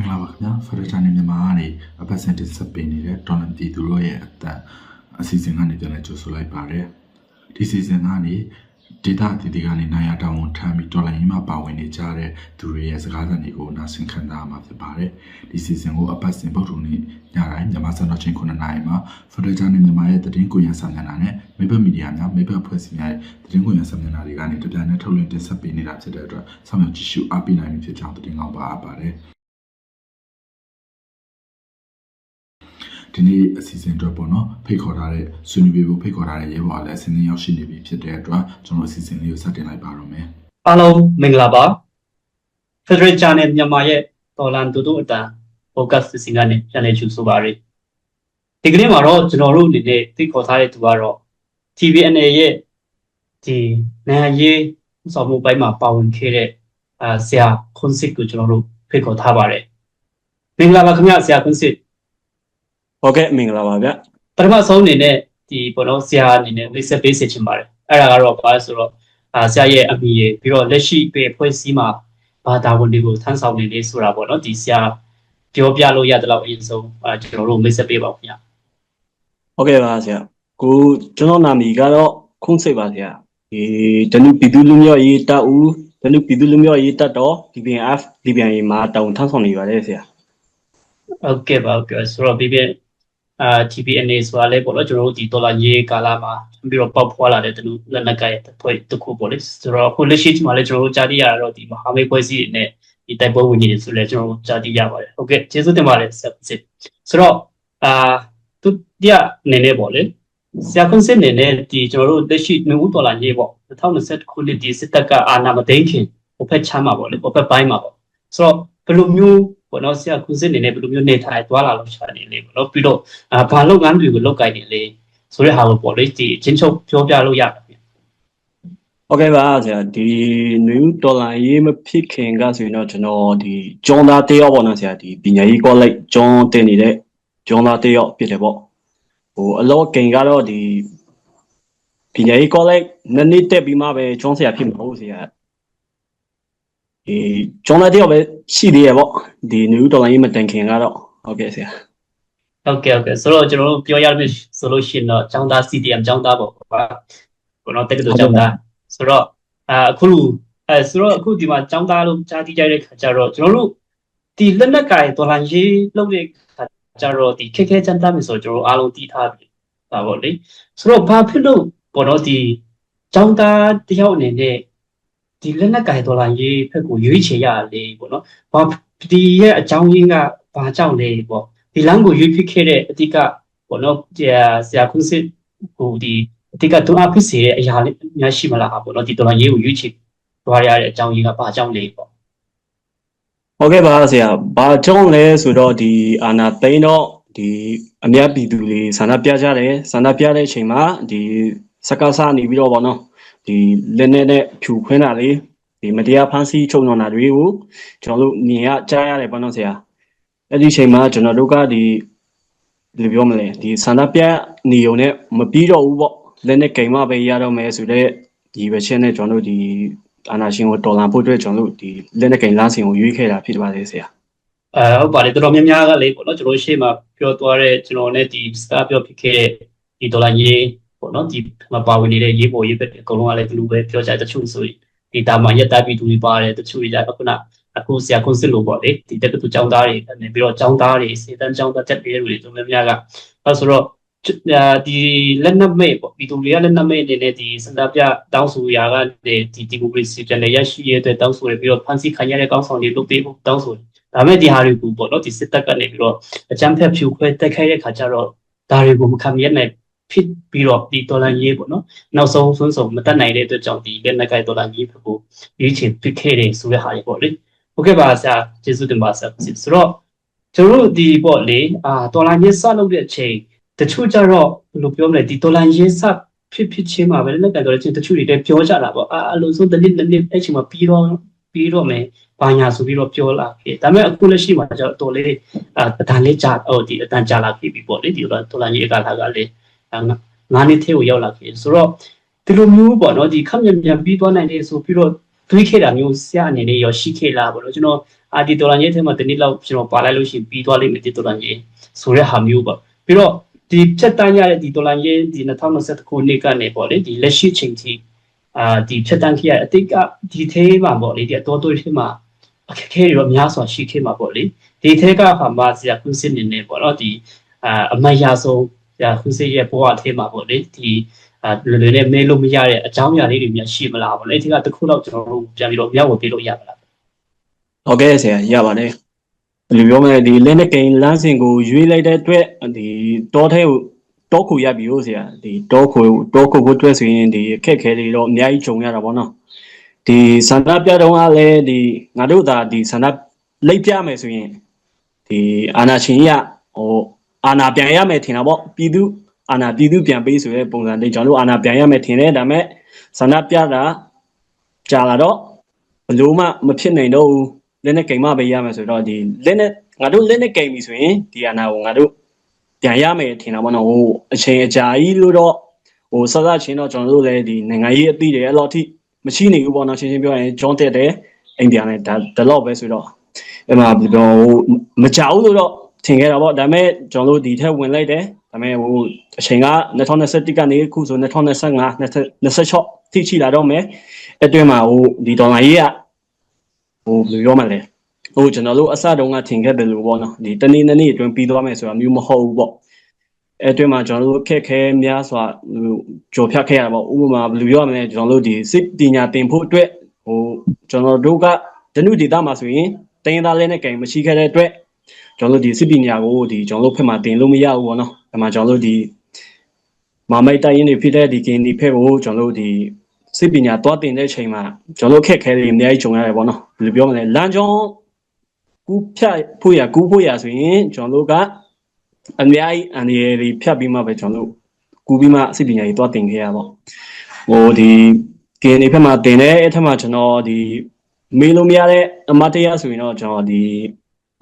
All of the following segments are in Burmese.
င်္ဂလာပါခင်ဗျာဖရချာနေမြန်မာကနေအပတ်စဉ်တင်ဆက်ပေးနေတဲ့ဒေါ်လန်ပြည်သူတို့ရဲ့အသက်အစီအစဉ်ကနေပြန်လည်ကြိုဆိုလိုက်ပါတယ်ဒီစီစဉ်ကနေဒေတာအသီးသီးကနေနိုင်ရတောင်းဝန်ထမ်းပြီးဒေါ်လာရင်းမှာပါဝင်နေကြတဲ့သူတွေရဲ့စကားသံတွေကိုနားဆင်ခံစားရမှာဖြစ်ပါတယ်ဒီစီစဉ်ကိုအပတ်စဉ်ပုတ်ထုံနေ့ညတိုင်းမြန်မာစံတော်ချိန်9နာရီမှာဖရချာနေမြန်မာရဲ့သတင်းကိုရန်ဆောင်နေတာနဲ့မိဘမီဒီယာများမိဘဖွဲ့စည်းများရဲ့သတင်းကိုရန်ဆောင်နေတာတွေကနေတပြိုင်နက်ထုတ်လွှင့်တင်ဆက်ပေးနေတာဖြစ်တဲ့အတွက်ဆောင်ရွက်ကြည့်ရှုအားပေးနိုင်ပြီဖြစ်ကြောင်းသတင်းကောင်းပါအပ်ပါတယ် ဒီနေ့အစီအစဉ်အတွက်ပေါ့နော်ဖိတ်ခေါ်ထားတဲ့ဆွေးနွေးပေးဖို့ဖိတ်ခေါ်ထားတဲ့ရဲဘော်ကလည်းအစဉ်အရောက်ရှိနေပြီဖြစ်တဲ့အတွက်ကျွန်တော်အစီအစဉ်လေးကိုစတင်လိုက်ပါတော့မယ်အားလုံးမင်္ဂလာပါ Federal Channel မြန်မာရဲ့တော်လန်တူတူအတန် focus စီစဉ်ကနေပြန်လည်ကြိုဆိုပါရစေဒီကနေ့မှာတော့ကျွန်တော်တို့အနေနဲ့သိခေါ်ထားတဲ့သူကတော့ TVNA ရဲ့ဒီနိုင်ငံရေးဥဆောင်မှုပိုင်းမှာပါဝင်ခဲ့တဲ့အာဆရာခွန်စစ်ကိုကျွန်တော်တို့ဖိတ်ခေါ်ထားပါတယ်မင်္ဂလာပါခင်ဗျဆရာခွန်စစ် ဟုတ်ကဲ့မင်္ဂလာပါဗျပထမဆုံးအနေနဲ့ဒီဘောလုံးဆရာအနေနဲ့လိပ်ဆက်ပေးစေချင်ပါတယ်အဲ့ဒါကတော့ဘာလဲဆိုတော့အာဆရာရဲ့အမိရေပြီးတော့လက်ရှိပဲဖွဲ့စည်းမှာဘာတာဝန်တွေကိုထမ်းဆောင်နေလေဆိုတာပေါ့နော်ဒီဆရာပြောပြလို့ရတဲ့လောက်အရင်ဆုံးအာကျွန်တော်တို့မိတ်ဆက်ပေးပါဦးခင်ဗျာဟုတ်ကဲ့ပါဆရာကိုကျွန်တော်နာမည်ကတော့ခုံးစိတ်ပါဆရာဒီတနုပြည်သူလူမျိုးရေးတပ်ဦးတနုပြည်သူလူမျိုးရေးတပ်တော် DPNF DPN ရေးမှာတောင်းထမ်းဆောင်နေပါတယ်ဆရာဟုတ်ကဲ့ပါဟုတ်ကဲ့ဆိုတော့ပြီးပြ အာ TPNA ဆိုတာလေပေါ့နော်ကျွန်တော်တို့ဒီဒေါ်လာရေးကာလာမှာပြီးတော့ပေါက်ဖွာလာတဲ့တလူလက်နက်ကရဲ့ဖွဲ့တစ်ခုပေါ့လေဆိုတော့အခုလက်ရှိမှာလည်းကျွန်တော်တို့ကြားသိရတော့ဒီမဟာမိတ်ဖွဲ့စည်းနဲ့ဒီတိုက်ပွဲဝင်နေတယ်ဆိုလည်းကျွန်တော်တို့ကြားသိရပါတယ်ဟုတ်ကဲ့ကျေးဇူးတင်ပါတယ်ဆက်စစ်ဆိုတော့အာသူတရားအနေနဲ့ပေါ့လေဆရာကွန်စစ်အနေနဲ့ဒီကျွန်တော်တို့လက်ရှိနေဦးဒေါ်လာရေးပေါ့2020ခုနှစ်ဒီစစ်တပ်ကအာဏာမသိမ်းခင်ဘဖက်ချမ်းမှာပေါ့လေဘဖက်ပိုင်းမှာပေါ့ဆိုတော့ဘယ်လိုမျိုး ပေါ့နော်ဆရာကွန်စစ်အနေနဲ့ဘယ်လိုမျိုးနေထိုင်သွားလာလို့ရှာနေလဲပေါ့နော်ပြီးတော့အာဘာလုပ်ငန်းတွေကိုလုပ်ကိုင်နေလဲဆိုတဲ့ဟာကိုပေါ့လေဒီချင်းချုပ်ပြောပြလို့ရတယ်ဗျဟုတ်ကဲ့ပါဆရာဒီနယူးဒေါ်လာရေးမဖြစ်ခင်ကဆိုရင်တော့ကျွန်တော်ဒီကျောင်းသားတယောက်ပေါ့နော်ဆရာဒီပညာရေးကောလိပ်ကျောင်းတင်နေတဲ့ကျောင်းသားတယောက်ဖြစ်တယ်ပေါ့ဟိုအလောကိန်ကတော့ဒီပညာရေးကောလိပ်နှစ်နှစ်တက်ပြီးမှပဲကျောင်းဆရာဖြစ်မှာဟုတ်ဆရာ ဒီကျောင်းသားတယောက်ပဲရှိသေးရပေါ့ဒီနယူးဒေါ်လာရေးမတန်ခင်ကတော့ဟုတ်ကဲ့ဆရာ ဟုတ်ကဲ့ဟုတ်ကဲ့ဆိုတော့ကျွန်တော်တို့ပြောရမယ်ဆိုလို့ရှိရင်တော့ចောင်းသား CDM ចောင်းသားပေါ့ကွာကိုတော့တက္ကသိုလ်ចောင်းသားဆိုတော့အာအခုလူအဲဆိုတော့အခုဒီမှာចောင်းသားလို့ကြားသိကြတဲ့ခါကျတော့ကျွန်တော်တို့ဒီလက်နက်ကင်ဒေါ်လာရေးလုပ်တဲ့ခါကျတော့ဒီခက်ခဲချမ်းသာပြီဆိုတော့ကျွန်တော်တို့အားလုံးသိထားပြီဒါပေါ့လေဆိုတော့ဘာဖြစ်လို့ပေါ့နော်ဒီចောင်းသားတယောက်အနေနဲ့ ဒီလက်နက်ကင်ဒေါ်လာရေးဖက်ကိုရွေးချယ်ရလေပေါ့နော်ဘာဒီရဲ့အကြောင်းရင်းကဘာကြောင့်လဲပေါ့ဒီလမ်းကိုရွေးဖြစ်ခဲ့တဲ့အတိကပေါ့နော်ဆရာဆရာခွန်းစစ်ဟိုဒီအတိကတွန်းအားဖြစ်စေတဲ့အရာလေးများရှိမလားပေါ့နော်ဒီတော်တော်ရေးကိုရွေးချယ်သွားရတဲ့အကြောင်းရင်းကဘာအကြောင်းလဲပေါ့ဟုတ်ကဲ့ပါဆရာဘာကြောင့်လဲဆိုတော့ဒီအာနာသိန်းတော့ဒီအများပြည်သူတွေဆန္ဒပြကြတယ်ဆန္ဒပြတဲ့အချိန်မှာဒီစကားစားနေပြီးတော့ဗောနော် ဒီလက်နဲ့နဲ့ဖြူခွင်းတာလေဒီမတရားဖမ်းဆီးချုပ်နှောင်တာတွေကိုကျွန်တော်တို့မြင်ရကြားရတယ်ဗောနော်ဆရာအဲ့ဒီအချိန်မှာကျွန်တော်တို့ကဒီဘယ်လိုပြောမလဲဒီဆန္ဒပြနေုံနဲ့မပြီးတော့ဘူးပေါ့လက်နဲ့ကိမ်မပဲရတော့မယ်ဆိုတော့ဒီပဲချင်းနဲ့ကျွန်တော်တို့ဒီအာနာရှင်ကိုတော်လန်ဖို့အတွက်ကျွန်တော်တို့ဒီလက်နက်ကင်လမ်းစဉ်ကိုရွေးခဲ့တာဖြစ်ပါတယ်ဆရာအဲဟုတ်ပါတယ်တော်တော်များများကလေပေါ့နော်ကျွန်တော်ရှေ့မှာပြောသွားတဲ့ကျွန်တော်နဲ့ဒီစကားပြောဖြစ်ခဲ့တဲ့ဒီဒေါ်လာရေး ပေါ့နော်ဒီမှာပါဝင်နေတဲ့ရေးပေါ်ရေးပဲအကုန်လုံးကလည်းဒီလိုပဲပြောကြတချို့ဆိုရင်ဒီတာမန်ရက်တိုက်ပြီးသူတွေပါတယ်တချို့တွေကြတော့ခုနအခုဆရာကွန်စစ်လို့ပေါ့လေဒီတက္ကသိုလ်ကျောင်းသားတွေနေပြီးတော့ကျောင်းသားတွေစေတန်းကျောင်းသားတက်တဲ့လူတွေတို့များများကအဲဆိုတော့ဒီလက်နက်မဲ့ပေါ့ဒီသူတွေကလက်နက်မဲ့အနေနဲ့ဒီစန္ဒပြတောင်းဆိုရာကနေဒီဒီမိုကရေစီပြန်လည်ရရှိရတဲ့တောင်းဆိုရပြီးတော့ဖန်ဆီးခံရတဲ့ကောင်းဆောင်တွေလုပ်ပေးဖို့တောင်းဆိုဒါမဲ့ဒီဟာတွေကိုပေါ့နော်ဒီစစ်တပ်ကနေပြီးတော့အကြမ်းဖက်ဖြိုခွဲတိုက်ခိုက်တဲ့ခါကျတော့ဒါတွေကိုမခံရနိုင် ဖြစ်ပြီးတော့ဒီဒေါ်လာရေးပေါ့နော်နောက်ဆုံးဆုံးဆုံးမတက်နိုင်တဲ့အတွက်ကြောင့်ဒီလက်နက်ကိုင်ဒေါ်လာရေးဖို့ရွေးချယ်ဖြစ်ခဲ့တယ်ဆိုတဲ့ဟာတွေပေါ့လေဟုတ်ကဲ့ပါဆရာကျေးဇူးတင်ပါဆရာဆိုတော့ကျွန်တော်တို့ဒီပေါ့လေအာဒေါ်လာရေးစလုပ်တဲ့အချိန်တချို့ကြတော့ဘယ်လိုပြောမလဲဒီဒေါ်လာရေးစဖြစ်ဖြစ်ချင်းမှာပဲလက်နက်ကိုင်ဒေါ်လာချင်းတချို့တွေလည်းပြောကြတာပေါ့အာအလုံးစုံတစ်နှစ်တစ်နှစ်အဲ့ချိန်မှာပြီးတော့ပြီးတော့မယ်ဘာညာဆိုပြီးတော့ပြောလာခဲ့ဒါပေမဲ့အခုလက်ရှိမှာကျတော့တော်လေးအာအတန်လေးကြာဟိုဒီအတန်ကြာလာခဲ့ပြီပေါ့လေဒီဒေါ်လာရေးအကလာကလေ ငါးနှစ်ထဲကိုရောက်လာခဲ့ဆိုတော့ဒီလိုမျိုးပေါ့နော်ဒီခက်မြန်မြန်ပြီးသွားနိုင်တယ်ဆိုပြီးတော့တွေးခဲ့တာမျိုးဆရာအနေနဲ့ရောရှိခဲ့လားပေါ့နော်ကျွန်တော်အာဒီဒေါ်လာရေးထဲမှာတနည်းလောက်ကျွန်တော်ပါလိုက်လို့ရှိရင်ပြီးသွားလိမ့်မယ်ဒီဒေါ်လာရေးဆိုတဲ့ဟာမျိုးပေါ့ပြီးတော့ဒီဖြတ်တန်းရတဲ့ဒီဒေါ်လာရေးဒီ2020ခုနှစ်ကနေပေါ့လေဒီလက်ရှိချိန်ထိအာဒီဖြတ်တန်းခရအတိတ်ကဒီသေးမှာပေါ့လေဒီအတော်တော်ထဲမှာအခက်အခဲတွေတော့များစွာရှိခဲ့မှာပေါ့လေဒီထဲကဟာမှာဆရာကွန်းစစ်နေနေပေါ့နော်ဒီအာအမတ်ရဆုံး ဆရာကွန်းစစ်ရဲ့ဘဝထဲမှာပေါ့လေဒီအာလွယ်လွယ်နဲ့မဲလို့မရတဲ့အကြောင်းအရာလေးတွေများရှိမလားပေါ့လေဒီကတစ်ခုတော့ကျွန်တော်တို့ပြန်ပြီးတော့မျှဝေပေးလို့ရပါလားဟုတ်ကဲ့ဆရာရပါတယ်ဘယ်လိုပြောမလဲဒီလက်နဲ့ကိန်းလမ်းစဉ်ကိုရွေးလိုက်တဲ့အတွက်ဒီတောထဲကိုတောခုရပြီဟုတ်ဆရာဒီတောခုတောခုဖို့အတွက်ဆိုရင်ဒီအခက်အခဲတွေတော့အများကြီးကြုံရတာပေါ့နော်ဒီဆန္ဒပြတော့ကလည်းဒီငါတို့သာဒီဆန္ဒလိပ်ပြမယ်ဆိုရင်ဒီအာနာရှင်ရဟို အာနာပြန်ရမယ်ထင်တာပေါ့ပြည်သူအာနာပြည်သူပြန်ပေးဆိုတဲ့ပုံစံတွေကျွန်တော်တို့အာနာပြန်ရမယ်ထင်တယ်ဒါပေမဲ့ဆန္ဒပြတာကြာလာတော့ဘလို့မှမဖြစ်နိုင်တော့ဘူးလက်နဲ့ကိမ်မပဲရမယ်ဆိုတော့ဒီလက်နဲ့ငါတို့လက်နဲ့ကိမ်ပြီဆိုရင်ဒီအနာကိုငါတို့ပြန်ရမယ်ထင်တာပေါ့နော်ဟိုအချိန်အကြာကြီးလို့တော့ဟိုစသချင်းတော့ကျွန်တော်တို့လည်းဒီနိုင်ငံရေးအသည့်တွေအဲ့လိုအထိမရှိနေဘူးပေါ့နော်ရှင်းရှင်းပြောရင်ဂျွန်တက်တယ်အိမ်ပြန်တယ်ဒါဒီလောက်ပဲဆိုတော့အဲ့မှာဘယ်လိုဟိုမကြောက်လို့တော့ ထင်ခဲ့တာပေါ့ဒါပေမဲ့ကျွန်တော်တို့ဒီထက်ဝင်လိုက်တယ်ဒါပေမဲ့ဟိုအချိန်က2021ကနေခုဆို2025 26ထိချီလာတော့မယ်အတွင်းမှာဟိုဒီဒေါ်လာရေးကဟိုဘယ်လိုပြောမလဲဟိုကျွန်တော်တို့အစတုန်းကထင်ခဲ့တယ်လို့ပေါ့နော်ဒီတနေ့နှစ်နေ့အတွင်းပြီးသွားမယ်ဆိုတာမျိုးမဟုတ်ဘူးပေါ့အဲအတွင်းမှာကျွန်တော်တို့ခက်ခဲများစွာဟိုကြော်ဖြတ်ခဲ့ရတာပေါ့ဥပမာဘယ်လိုပြောမလဲကျွန်တော်တို့ဒီစစ်ပညာသင်ဖို့အတွက်ဟိုကျွန်တော်တို့ကဒနုဒေတာမှာဆိုရင်တင်းသားလဲနဲ့ကင်မရှိခဲ့တဲ့အတွက် ကျွန်တော်တို့ဒီစစ်ပညာကိုဒီကျွန်တော်တို့ဖက်မှာတင်လို့မရဘူးပေါ့နော်အဲမှာကျွန်တော်တို့ဒီမာမိတ်တိုင်းရင်းတွေဖြစ်တဲ့ဒီကင်းဒီဖက်ကိုကျွန်တော်တို့ဒီစစ်ပညာသွားတင်တဲ့အချိန်မှာကျွန်တော်တို့ခက်ခဲတွေအများကြီးကြုံရတယ်ပေါ့နော်ဘယ်လိုပြောမလဲလမ်းကြောင်းကူးဖြတ်ဖို့ရကူးဖို့ရဆိုရင်ကျွန်တော်တို့ကအများကြီးအန်ရည်တွေဖြတ်ပြီးမှပဲကျွန်တော်တို့ကူးပြီးမှစစ်ပညာကြီးသွားတင်ခဲ့ရပေါ့ဟိုဒီကင်းဒီဖက်မှာတင်တဲ့အထက်မှာကျွန်တော်ဒီမေးလို့မရတဲ့အမတ်တရားဆိုရင်တော့ကျွန်တော်ဒီ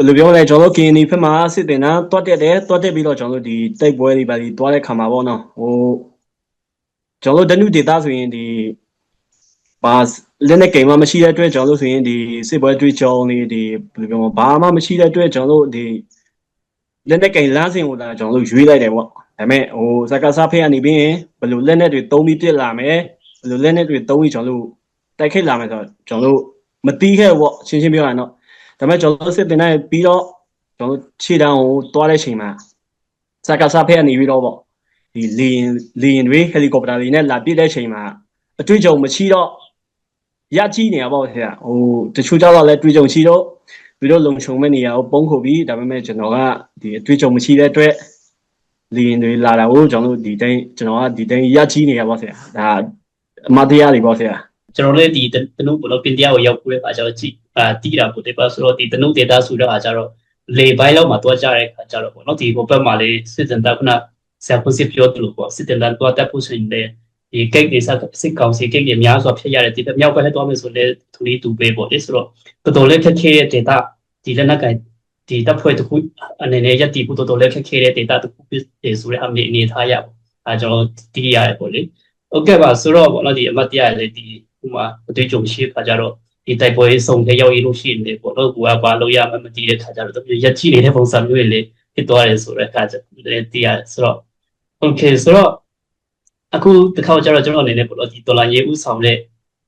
ဘယ်လိုပြောမလဲကျွန်တော်တို့ကင်းဒီဖက်မှာစစ်တင်တာတွတ်တက်တယ်တွတ်တက်ပြီးတော့ကျွန်တော်တို့ဒီတိုက်ပွဲတွေပါဒီတွားတဲ့ခါမှာပေါ့နော်ဟိုကျွန်တော်တို့ဒနုဒေတာဆိုရင်ဒီဘာလက်နဲ့ကိမ်မှမရှိတဲ့အတွက်ကျွန်တော်တို့ဆိုရင်ဒီစစ်ပွဲတွေးကြောင်းနေဒီဘယ်လိုပြောမလဲဘာမှမရှိတဲ့အတွက်ကျွန်တော်တို့ဒီလက်နဲ့ကိမ်လမ်းစဉ်ကိုလာကျွန်တော်တို့ရွေးလိုက်တယ်ပေါ့ဒါပေမဲ့ဟိုစကားစားဖေးကနေပြီးရင်ဘယ်လိုလက်နဲ့တွေသုံးပြီးပြစ်လာမယ်ဘယ်လိုလက်နဲ့တွေသုံးပြီးကျွန်တော်တို့တိုက်ခိုက်လာမယ်ဆိုတော့ကျွန်တော်တို့မတီးခဲ့ဘူးပေါ့ရှင်းရှင်းပြောရရင်တော့ ဒါပေမဲ့ကျွန်တော်တို့စစ်တင်တဲ့ပြီးတော့ကျွန်တော်တို့ခြေတန်းကိုတွားတဲ့ချိန်မှာစကားစားဖေးကနေပြီးတော့ပေါ့ဒီလေရင်လေရင်တွေဟယ်လီကော်ပတာတွေနဲ့လာပြစ်တဲ့ချိန်မှာအတွေ့အကြုံမရှိတော့ရကြည့်နေရပါဘောဆရာဟိုတချို့ကြတော့လည်းတွေးကြုံရှိတော့ပြီးတော့လုံခြုံမဲ့နေရာကိုပုံခုပြီးဒါပေမဲ့ကျွန်တော်ကဒီအတွေးကြုံမရှိတဲ့အတွက်လီရင်တွေလာတာကိုကျွန်တော်တို့ဒီတိုင်းကျွန်တော်ကဒီတိုင်းရကြည့်နေရပါဆရာဒါအမတရားတွေပေါ့ဆရာ ကျွန်တော်လည်းဒီတနုဘလို့ပင်တရားကိုရောက်ပြီးတဲ့အခါကျတော့ကြည်အာတီးတာပေါ့ဒီပါဆိုတော့ဒီတနုဒေတာဆိုတဲ့အခါကျတော့လေပိုင်းလောက်မှာတွားကြတဲ့အခါကျတော့ပေါ့နော်ဒီဟိုဘက်မှာလေးစစ်စင်တာခုနဆရာဖွင့်စစ်ပြောတယ်လို့ပေါ့စစ်တင်တန်တွားတက်ဖို့ဆိုရင်လည်းဒီကိတ်တွေစစစ်ကောင်စီကိတ်တွေများစွာဖြစ်ရတဲ့ဒီမြောက်ဘက်လည်းတွားမယ်ဆိုလည်းသူလေးတူပဲပေါ့လေဆိုတော့တော်တော်လေးခက်ခဲတဲ့ဒေတာဒီလက်နက်ကင်ဒီတပ်ဖွဲ့တစ်ခုအနေနဲ့ရက်တီဖို့တော်တော်လေးခက်ခဲတဲ့ဒေတာတစ်ခုဖြစ်တယ်ဆိုတဲ့အမေအနေထားရပေါ့အဲကျွန်တော်တီးရတယ်ပေါ့လေဟုတ်ကဲ့ပါဆိုတော့ပေါ့နော်ဒီအမတ်တရားလည်းဒီဥ မာအတွေ့အကြုံရှိတဲ့ခါကျတော့ဒီတိုက်ပွဲစုံတဲ့ရောက်ရလို့ရှိနေပေါ့နော်ကိုကဘာလို့ရမှမသိတဲ့ခါကျတော့တမျိုးရက်ကြည့်နေတဲ့ပုံစံမျိုးတွေလေဖြစ်သွားတယ်ဆိုတဲ့အခါကျတော့လည်းသိရတယ်ဆိုတော့ okay ဆိုတော့အခုတစ်ခါကျတော့ကျွန်တော်အနေနဲ့ပေါ့နော်ဒီဒေါ်လာရေးဥဆောင်တဲ့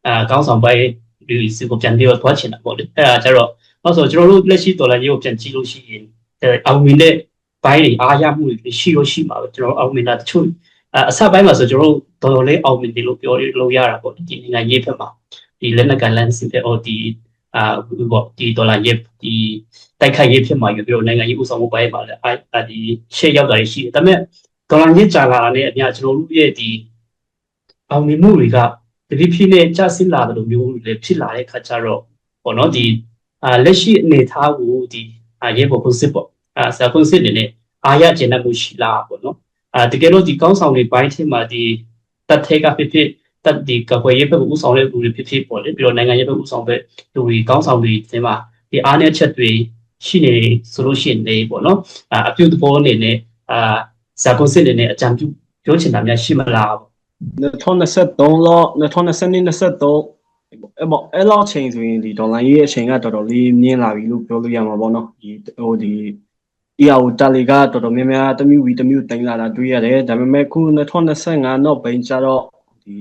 အာကောင်းဆောင်ပိုင်းဒီစီကိုပြန်ပြီးတော့သွားချင်တာပေါ့လေအဲ့ဒါကျတော့နောက်ဆိုကျွန်တော်တို့လက်ရှိဒေါ်လာရေးကိုပြန်ကြည့်လို့ရှိရင်အောင်မြင်တဲ့ဘိုင်းတွေအားရမှုတွေရှိလို့ရှိမှာပဲကျွန်တော်အောင်မြင်တာတချို့ အစပိုင်းမှာဆိုကျွန်တော်တို့တော်တော်လေးအောင်မြင်တယ်လို့ပြောလို့ရတာပေါ့ဒီနိုင်ငံရေးဘက်မှာဒီလက်နက်ကန်လန်စင်တဲ့ OD အာဘောဒီဒေါ်လာရေးဒီတိုက်ခိုက်ရေးဖြစ်မှာယူပြီးတော့နိုင်ငံရေးဥဆောင်မှုပိုင်းမှာလည်းအာဒီရှေ့ရောက်တာရှိတယ်ဒါပေမဲ့ဒေါ်လာရေးကြာလာတာနဲ့အများကျွန်တော်တို့ရဲ့ဒီအောင်မြင်မှုတွေကတတိဖြစ်နဲ့ကျဆင်းလာတယ်လို့မျိုးတွေဖြစ်လာတဲ့ခါကျတော့ပေါ့နော်ဒီအာလက်ရှိအနေထားကိုဒီအာရေးပေါ်ကွန်စစ်ပေါ့အာဆာကွန်စစ်နေနဲ့အာရကျင်တတ်မှုရှိလာပေါ့နော် အာတကယ်လို့ဒီကောင်းဆောင်တွေဘိုင်းထဲမှာဒီတက်ထဲကဖြစ်ဖြစ်တက်ဒီကခွေရေးဘက်ကိုဥဆောင်တဲ့လူတွေဖြစ်ဖြစ်ပေါ့လေပြီးတော့နိုင်ငံရေးဘက်ဥဆောင်ဘက်လူတွေကောင်းဆောင်တွေထဲမှာဒီအားနည်းချက်တွေရှိနေဆိုလို့ရှိရင်လေပေါ့နော်အာအပြုသဘောအနေနဲ့အာဇာကွန်စစ်အနေနဲ့အကြံပြုပြောချင်တာများရှိမလားပေါ့2023လော2022 23အဲ့ပေါ့အဲ့လောက်ချိန်ဆိုရင်ဒီဒေါ်လာရေးရဲ့အချိန်ကတော်တော်လေးမြင့်လာပြီလို့ပြောလို့ရမှာပေါ့နော်ဒီဟိုဒီ EAO တက်လီကတော်တော်များများတစ်မျိုးပြီးတစ်မျိုးတင်လာတာတွေ့ရတယ်ဒါပေမဲ့ခု2025နောက်ပိုင်းကျတော့ဒီ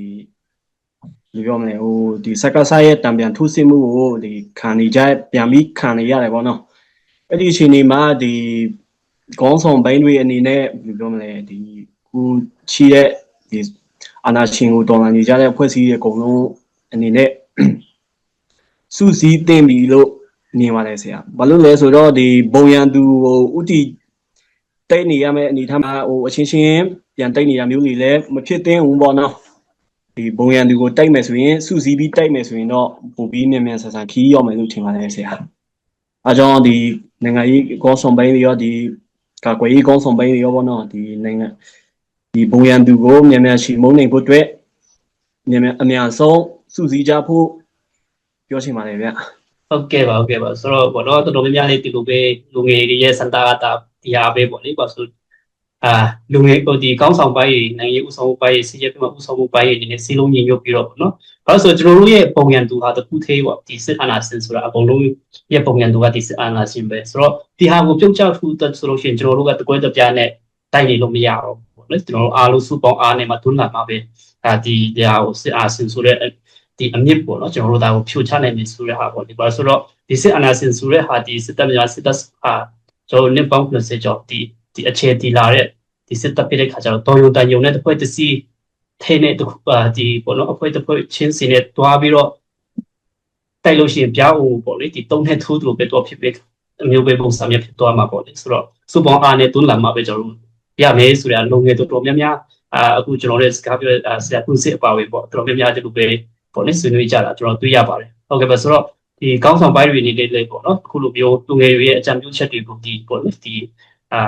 ဒီပြောမလဲဟိုဒီစကားစားရဲ့တံပြန်ထုစစ်မှုကိုဒီခံနေကြပြန်ပြီးခံနေရတယ်ပေါ့နော်အဲ့ဒီအချိန်ဒီမှာဒီကောင်းဆောင်ဘိန်းတွေအနေနဲ့ဘယ်လိုပြောမလဲဒီခုချီတဲ့ဒီအနာရှင်ကိုတော်လာနေကြတဲ့ဖွဲ့စည်းရဲ့အကုန်လုံးအနေနဲ့စုစည်းတင်ပြီလို့ မြင်ပါတယ်ဆရာဘာလို့လဲဆိုတော့ဒီဘုံရန်သူဟိုဥတီတိတ်နေရမယ့်အနေထားမှာဟိုအချင်းချင်းပြန်တိတ်နေရမျိုးတွေလည်းမဖြစ်သင့်ဘူးပေါ့နော်ဒီဘုံရန်သူကိုတိုက်မယ်ဆိုရင်စုစည်းပြီးတိုက်မယ်ဆိုရင်တော့ပိုပြီးမြန်မြန်ဆန်ဆန်ခီးရောက်မယ်လို့ထင်ပါတယ်ဆရာအဲကြောင့်ဒီနိုင်ငံရေးကောင်းဆောင်ပိုင်းတွေရောဒီကာကွယ်ရေးကောင်းဆောင်ပိုင်းတွေရောပေါ့နော်ဒီနိုင်ငံဒီဘုံရန်သူကိုမြန်မြန်ရှိမုန်းနိုင်ဖို့အတွက်မြန်မြန်အများဆုံးစုစည်းကြဖို့ပြောချင်ပါတယ်ဗျ ဟုတ်ကဲ့ပါဟုတ်ကဲ့ပါဆိုတော့ဘောတော့တော်တော်များများလေးဒီလိုပဲလူငယ်တွေရဲ့စန္ဒာကတာတရားပဲပေါ့လေပါဆိုအာလူငယ်ဟိုဒီကောင်းဆောင်ပိုင်းနိုင်ငံရေးဥဆောင်မှုပိုင်းစီရဲပြမဥဆောင်မှုပိုင်းအနေနဲ့စီလုံးညီညွတ်ပြီးတော့ပေါ့နော်ဘာလို့ဆိုကျွန်တော်တို့ရဲ့ပုံရံသူဟာတခုသေးပေါ့ဒီစစ်အာဏာရှင်ဆိုတာအကုန်လုံးရဲ့ပုံရံသူကဒီစစ်အာဏာရှင်ပဲဆိုတော့ဒီဟာကိုပြုတ်ချထူတဲ့ဆိုလို့ရှိရင်ကျွန်တော်တို့ကတကွဲတပြားနဲ့တိုက်နေလို့မရတော့ဘူးပေါ့လေကျွန်တော်တို့အားလုံးစုပေါင်းအားနဲ့မှတွန်းလာမှာပဲအာဒီဒီဟာကိုစစ်အာဏာရှင်ဆိုတဲ့ ဒီအမြင့်ပေါ့နော်ကျွန်တော်တို့ဒါကိုဖြိုချနိုင်ပြီဆိုတဲ့ဟာပေါ့ဒီဘာလို့ဆိုတော့ဒီစစ်အာဏာရှင်ဆိုတဲ့ဟာဒီစစ်တပ်များစစ်တပ်ဟာကျွန်တော်နှစ်ပေါင်း90ကျော်ဒီဒီအခြေတည်လာတဲ့ဒီစစ်တပ်ပြတဲ့ခါကျတော့တော်ရုံတန်ရုံနဲ့တစ်ဖွဲ့တစ်စီထဲနဲ့တစ်ခုအာဒီပေါ့နော်အဖွဲ့တစ်ဖွဲ့ချင်းစီနဲ့တွားပြီးတော့တိုက်လို့ရှိရင်ပြားဦးပေါ့လေဒီတုံးနဲ့ထိုးသူလိုပဲတော့ဖြစ်ဖြစ်အမျိုးပဲပုံစံမျိုးဖြစ်သွားမှာပေါ့လေဆိုတော့စူပေါင်းအားနဲ့တွန်းလာမှာပဲကျွန်တော်တို့ပြမယ်ဆိုတဲ့လုံငယ်တော်တော်များများအာအခုကျွန်တော်တို့စကားပြောဆရာကုစစ်အပါဝေပေါ့တော်တော်များများဒီလိုပဲ ပေါ့လေဆွေးနွေးကြတာကျွန်တော်တွေ့ရပါတယ်ဟုတ်ကဲ့ပါဆိုတော့ဒီကောင်းဆောင်ပိုင်းတွေနေလေးလေးပေါ့နော်အခုလိုမျိုးလူငယ်တွေရဲ့အကြံပြုချက်တွေကိုဒီပေါ့လေဒီအာ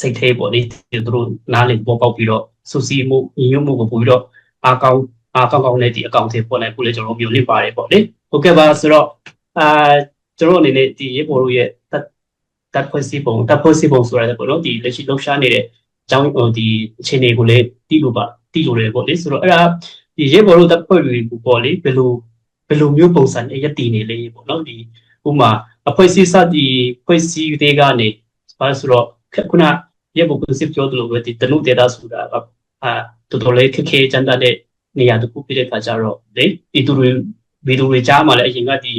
စိတ်သေးပေါ့လေဒီတို့နားလည်ပေါ်ပေါက်ပြီးတော့စူစီမှုညီညွတ်မှုကိုပို့ပြီးတော့အားကောင်းအားကောင်းကောင်းနဲ့ဒီအကောင့်တွေပေါ်လိုက်ဖို့လေကျွန်တော်မျိုးလစ်ပါတယ်ပေါ့လေဟုတ်ကဲ့ပါဆိုတော့အာကျွန်တော်အနေနဲ့ဒီရေပေါ်တို့ရဲ့တက်တက်ဖွဲ့စည်းပုံတက်ဖွဲ့စည်းပုံဆိုရတယ်ပေါ့နော်ဒီလက်ရှိလှုပ်ရှားနေတဲ့အကြောင်းဟိုဒီအခြေအနေကိုလည်းတိလို့ပါတိလို့တယ်ပေါ့လေဆိုတော့အဲ့ဒါ ဒီရေပေါ်တို့တက်ဖွဲ့တွေပေါ့လေဘယ်လိုဘယ်လိုမျိုးပုံစံနဲ့ရက်တည်နေလဲပေါ့နော်ဒီဥမာအဖွဲ့အစည်းစသည်ဖွဲ့စည်းတွေကနေဘာလို့ဆိုတော့ခုနရေပေါ် concept ပြောသလိုပဲဒီတနုဒေတာဆိုတာကအာတော်တော်လေးခက်ခဲကြမ်းတတ်တဲ့နေရာတစ်ခုဖြစ်တဲ့ခါကျတော့လေဒီသူတွေဗီဒီယိုတွေကြားမှာလည်းအရင်ကဒီ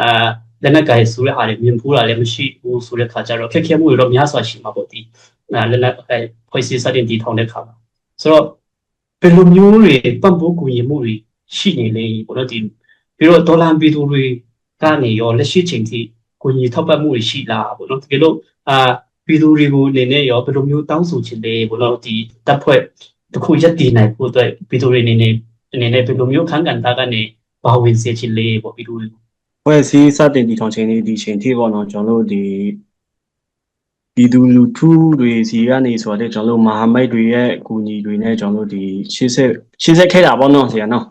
အာလက်နက်ကိုင်ဆိုတဲ့ဟာတွေမြင်ဖူးတာလည်းမရှိဘူးဆိုတဲ့ခါကျတော့ခက်ခဲမှုတွေတော့များစွာရှိမှာပေါ့ဒီအာလက်နက်အဲဖွဲ့စည်းစတင်တည်ထောင်တဲ့ခါမှာဆိုတော့ ဘယ်လိုမျိုးတွေပံ့ပိုးကူညီမှုတွေရှိနေလဲပေါ့နော်ဒီပြီးတော့ဒေါ်လာဗီဒီယိုတွေကနေရောလက်ရှိချိန်ထိကူညီထောက်ပံ့မှုတွေရှိလားပေါ့နော်တကယ်လို့အာဗီဒီယိုတွေကိုအနေနဲ့ရောဘယ်လိုမျိုးတောင်းဆိုချင်လဲပေါ့နော်ဒီတပ်ဖွဲ့တစ်ခုရက်တည်နိုင်ဖို့အတွက်ဗီဒီယိုတွေအနေနဲ့အနေနဲ့ဘယ်လိုမျိုးခန်းကန်တာကနေပါဝင်စေချင်လဲပေါ့ဗီဒီယိုတွေဖွဲ့စည်းစတင်တည်ထောင်ခြင်းဒီဒီချိန်ထိပေါ့နော်ကျွန်တော်တို့ဒီ ပြည်သူလူထုတွေစီကနေဆိုတော့ကျွန်တော်တို့မဟာမိတ်တွေရဲ့အကူအညီတွေနဲ့ကျွန်တော်တို့ဒီရှေ့ဆက်ရှေ့ဆက်ခဲ့တာပေါ့နော်ဆရာနော်